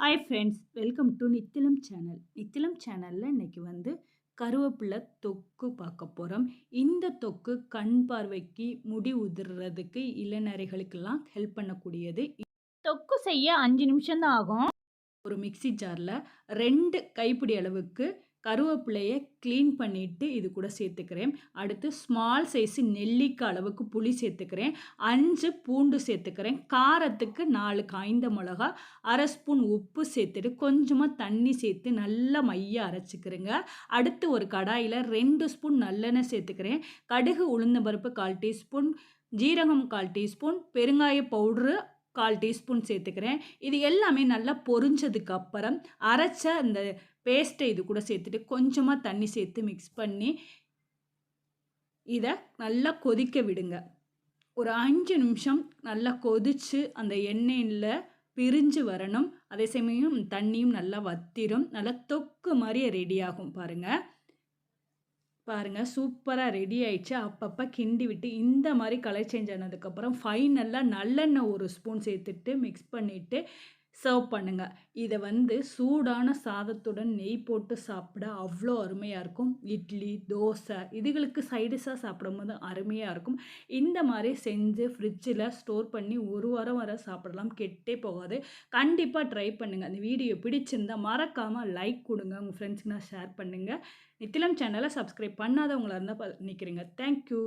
Hi friends welcome to Nithilam channel Nithilam சேனலில் இன்றைக்கி வந்து கருவேப்பிலை தொக்கு பார்க்க போகிறோம் இந்த தொக்கு கண் பார்வைக்கு முடி உதிர்றதுக்கு இளநரைகளுக்கெல்லாம் ஹெல்ப் பண்ணக்கூடியது. தொக்கு செய்ய அஞ்சு நிமிஷம் தான் ஆகும். ஒரு மிக்சி ஜாரில் ரெண்டு கைப்பிடி அளவுக்கு கருவேப்பிலையை க்ளீன் பண்ணிவிட்டு இது கூட சேர்த்துக்கிறேன். அடுத்து ஸ்மால் சைஸு நெல்லிக்காய் அளவுக்கு புளி சேர்த்துக்கிறேன். அஞ்சு பூண்டு சேர்த்துக்கிறேன். காரத்துக்கு நாலு காய்ந்த மிளகா அரை ஸ்பூன் உப்பு சேர்த்துட்டு கொஞ்சமாக தண்ணி சேர்த்து நல்லா மைய அரைச்சிக்கிறேங்க. அடுத்து ஒரு கடாயில் ரெண்டு ஸ்பூன் நல்லெண்ணெய் சேர்த்துக்கிறேன். கடுகு உளுந்த பருப்பு கால் டீஸ்பூன் ஜீரகம் கால் டீஸ்பூன் பெருங்காய பவுட்ரு கால் டீஸ்பூன் சேர்த்துக்கிறேன். இது எல்லாமே நல்லா பொரிஞ்சதுக்கு அப்புறம் அரைச்ச அந்த பேஸ்ட்டை இது கூட சேர்த்துட்டு கொஞ்சமாக தண்ணி சேர்த்து மிக்ஸ் பண்ணி இதை நல்லா கொதிக்க விடுங்க. ஒரு அஞ்சு நிமிஷம் நல்லா கொதித்து அந்த எண்ணெயில் பிரிஞ்சு வரணும். அதே சமயம் தண்ணியும் நல்லா வத்திரும். நல்லா தொக்கு மாதிரி ரெடி ஆகும் பாருங்கள் பாருங்கள் சூப்பராக ரெடி ஆயிடுச்சு. அப்பப்போ கிண்டி விட்டு இந்த மாதிரி கலர் சேஞ்ச் ஆனதுக்கப்புறம் ஃபைனலாக நல்லெண்ணெய் ஒரு ஸ்பூன் சேர்த்துட்டு மிக்ஸ் பண்ணிவிட்டு சர்வ் பண்ணுங்கள் இதை வந்து சூடான சாதத்துடன் நெய் போட்டு சாப்பிட அவ்வளோ அருமையாக இருக்கும். இட்லி தோசை இதுகளுக்கு சைடிஷாக சாப்பிடும்போது அருமையாக இருக்கும். இந்த மாதிரி செஞ்சு ஃப்ரிட்ஜில் ஸ்டோர் பண்ணி ஒரு வாரம் வர சாப்பிடலாம். கெட்டே போகாது. கண்டிப்பாக ட்ரை பண்ணுங்கள் அந்த வீடியோ பிடிச்சிருந்தால் மறக்காமல் லைக் கொடுங்க. உங்கள் ஃப்ரெண்ட்ஸ்க்கு நான் ஷேர் பண்ணுங்கள் நித்திலம் சேனலை சப்ஸ்கிரைப் பண்ணாதவங்களாக இருந்தால் நிற்கிறீங்க தேங்க்யூ